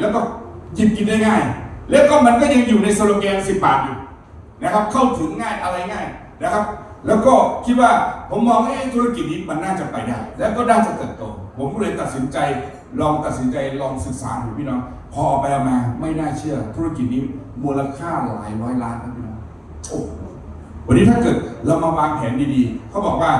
แล้วก็หยิบกินได้ง่าย แล้วก็มันก็ยังอยู่ในสโลแกน 10 บาทอยู่นะครับ เข้าถึงง่ายอะไรง่ายนะครับ แล้วก็คิดว่าผมมองว่าเอ๊ะธุรกิจนี้มันน่าจะไปได้ แล้วก็น่าจะเติบโต ผมก็เลยตัดสินใจลองตัดสินใจลองศึกษาดูพี่น้อง พอไปมาไม่น่าเชื่อ ธุรกิจนี้มูลค่าหลายร้อยล้านนะพี่น้องโอ้วันนี้ถ้าเกิดเรามาวางแผนดีๆ เขาบอกว่า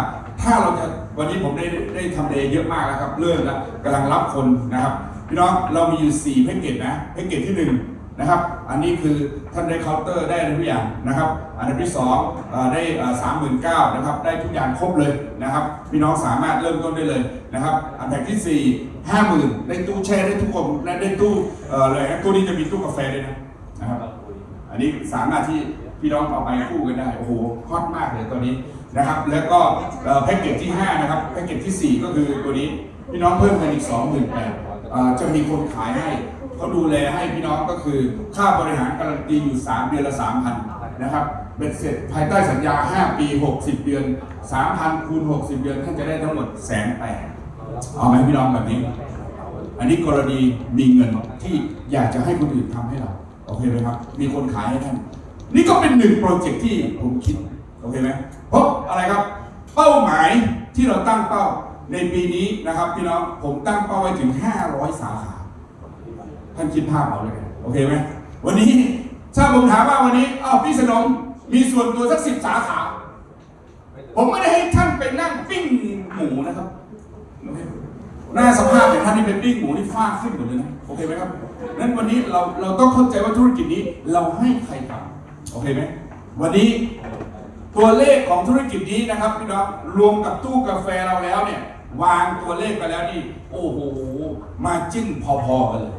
ถ้าเราจะวันนี้ผมได้ได้ทำเดย์เยอะมากแล้วครับ เริ่มแล้วกำลังรับคนนะครับ พี่น้องเรามีอยู่ 4 แพ็กเกจนะแพ็กเกจที่ 1 นะครับ อันนี้คือท่านได้เคาน์เตอร์ได้ทุกอย่างนะครับ อันดับที่2อ่อได้สามหมื่นเก้านะครับได้ทุกอย่างครบเลยนะครับ พี่น้องสามารถเริ่มต้นได้เลยนะครับ อันแพ็กที่ 4 5 0,000ได้ตู้แช่ได้ทุกคนและได้ตู้เอ่อเลยตู้นี้จะมีตู้กาแฟด้วยนะนะครับอันนี้สามารถที่พี่น้องเอาไปคู่กันได้โอ้โหฮอตมากเลยตัวนี้นะครับ แล้วก็แพ็กเกจที่ 5 นะครับแพ็กเกจที่ 4 ก็คือตัวนี้พี่น้องเพิ่มเงินอีก 28,000 จะมีคนขายให้เขาดูแลให้พี่น้องก็คือ ค่าบริหารการันตีอยู่ 3 เดือนละ 3,000 นะครับเป็นเสร็จภายใต้สัญญา 5 ปี 60 เดือน 3,000 คูณ 60 เดือน ท่านจะได้ทั้งหมดแสนแปดเอาไหมพี่น้องแบบนี้ อันนี้กรณีมีเงินที่อยากจะให้คนอื่นทำให้เรา โอเคไหมครับ มีคนขายให้ท่าน นี่ก็เป็นหนึ่งโปรเจกต์ที่ผมคิด โอเคไหมเพราะอะไรครับ เป้าหมายที่เราตั้งเป้า ในปีนี้นะครับพี่น้องผมตั้งเป้าไว้ถึง 500 สาขา ท่านคิดภาพเอาเลยโอเคไหมวันนี้ถ้าผมถามว่าวันนี้อ้าวพี่สนมมีส่วนตัวสักสิบสาขา ผมไม่ได้ให้ท่านไปนั่งปิ้งหมูนะครับโอเคหน้าสภาพอย่างท่านนี่เป็นปิ้งหมูนี่ฟ้าขึ้นหมดเลยนะโอเคไหมครับนั้นวันนี้เราเราต้องเข้าใจว่าธุรกิจนี้เราให้ใครทำโอเคไหมวันนี้ตัวเลขของธุรกิจนี้นะครับพี่น้องรวมกับตู้กาแฟเราแล้วเนี่ย วางตัวเลขไปแล้วนี่โอ้โหมาจิ้นพอๆกันเลย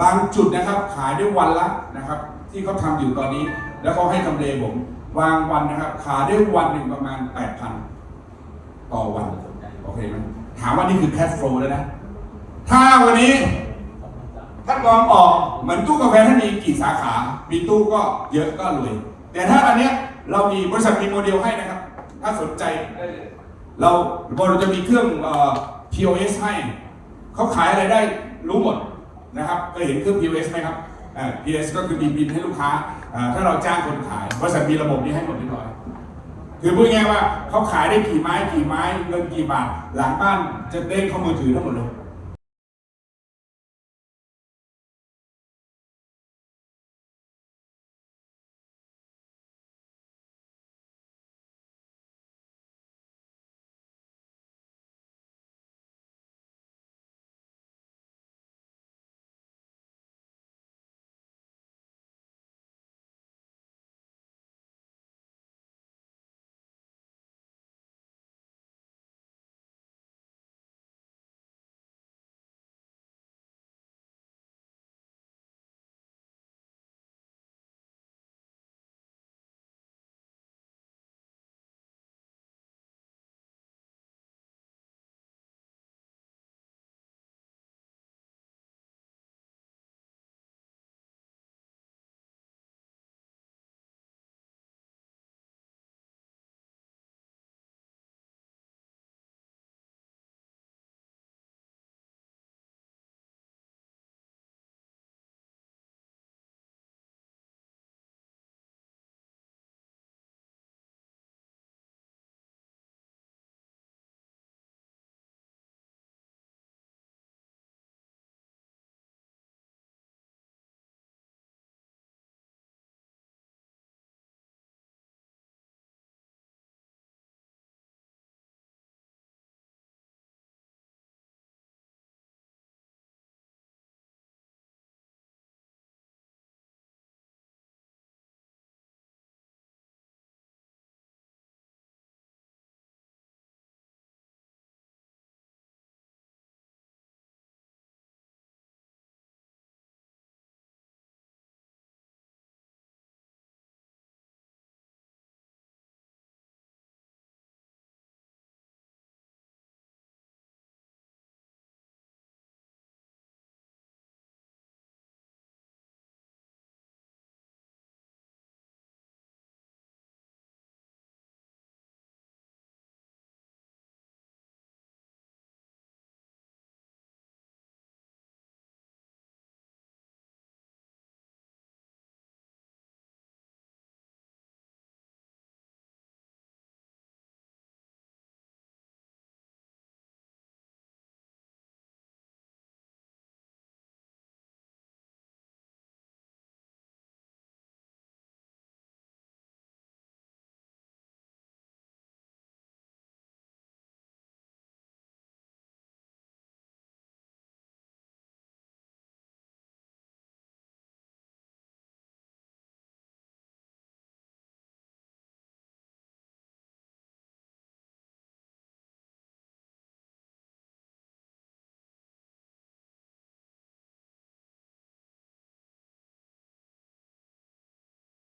บางจุดนะครับขายได้วันละนะครับ ที่เขาทำอยู่ตอนนี้ แล้วเขาให้ทำเลผม วางวันนะครับขายได้วันหนึ่งประมาณ 8,000 ต่อวันโอเคไหมถามว่านี่คือแคชโฟลแล้วนะ ถ้าวันนี้ท่านมองออกเหมือนตู้กาแฟท่านมีกี่สาขา มีตู้ก็เยอะก็รวย แต่ถ้าอันเนี้ยเรามีบริษัทมีโมเดลให้นะครับ ถ้าสนใจ เราเราจะมีเครื่องอ POS ให้เขาขายอะไรได้รู้หมดนะครับเคยเห็นเครื่อง POS ไหมครับ POS ก็คือมีบินให้ลูกค้า ถ้าเราจ้างคนขายบริษัทมีระบบนี้ให้หมดเรียบร้อยคือพูดง่ายว่าเขาขายได้กี่ไม้กี่ไม้เงินกี่บาทหลังบ้านจะเด้งเข้ามือถือทั้งหมดเลย